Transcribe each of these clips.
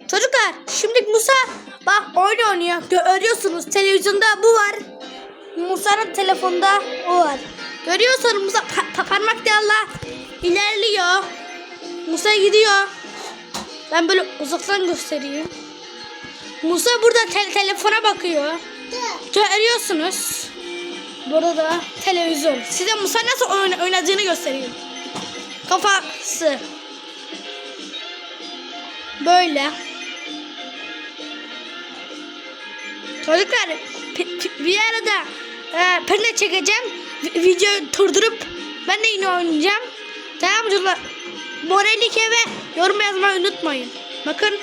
Çocuklar şimdi Musa bak oyun oynuyor. Görüyorsunuz televizyonda bu var. Musa'nın telefonda o var. Görüyorsunuz Musa pa- pa- parmaklarla ilerliyor. Musa gidiyor. Ben böyle uzaktan göstereyim. Musa burada te- telefona bakıyor. Görüyorsunuz. Burada da televizyon. Size Musa nasıl oyn- oynadığını göstereyim. Kafası. Böyle. Çocuklar bir arada e, perne çekeceğim. Vi- Videoyu durdurup ben de yine oynayacağım. Tamam çocuklar? Moralike ve yorum yazmayı unutmayın. Bakın.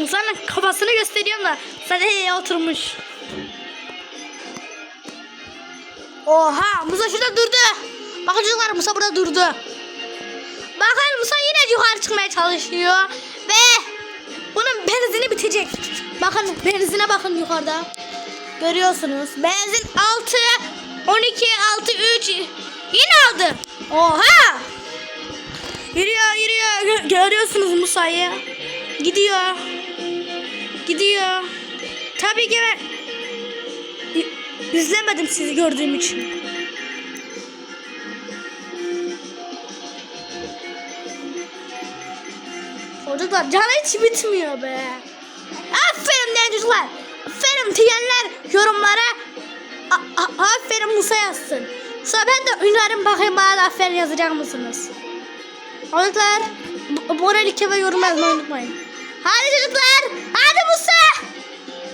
Musa'nın kafasını gösteriyorum da sandalyeye oturmuş. Oha Musa şurada durdu. Bakın çocuklar Musa burada durdu. Bakın Musa yine yukarı çıkmaya çalışıyor. Ve bunun benzini bitecek. Bakın benzine bakın yukarıda. Görüyorsunuz. Benzin 6, 12, 6, 3. Yine aldı. Oha. Yürüyor yürüyor. Gö- görüyorsunuz Musa'yı. Gidiyor. Gidiyor. Tabii ki ben izlemedim sizi gördüğüm için. Çocuklar canı hiç bitmiyor be. Aferin diyen çocuklar. Aferin diyenler yorumlara a- aferin Musa yazsın. Sonra ben de ünlerim bakayım bana da aferin yazacak mısınız? Çocuklar bu- moral ve yorum yazmayı unutmayın. Hadi çocuklar. Hadi Musa.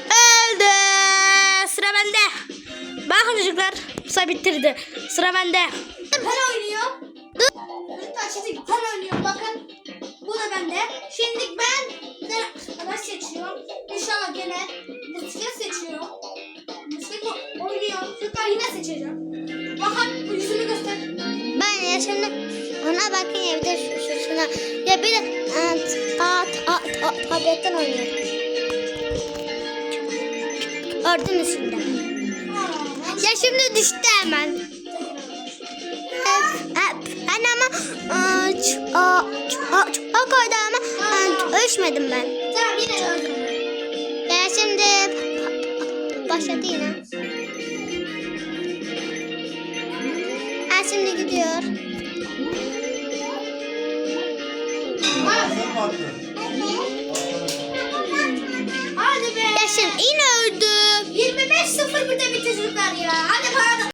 Öldü. Sıra bende. Bakın çocuklar. Musa bitirdi. Sıra bende. Ben oynuyor. Çocuklar şimdi ben oynuyorum bakın. Bu da bende. Şimdi ben arkadaş seçiyorum. İnşallah gene bisiklet seçiyorum. Bisiklet oynuyorum. Çocuklar yine seçeceğim. Bakın yüzümü göster. Ben ya şimdi ona bakın ya bir de şu, şu şuna. Ya bir de e, ta, ta, ta, tabletten oynuyorum. Gördün şimdi. Ya şimdi düştü hemen. Ben ama ç- a- ç- a- çok oydu ama e, ölçmedim ben. Tamam yine öldüm. Ya şimdi başladı yine. Hadi be. Ya şimdi yine öldü. 25-0 bir de bitti çocuklar ya. Hadi bana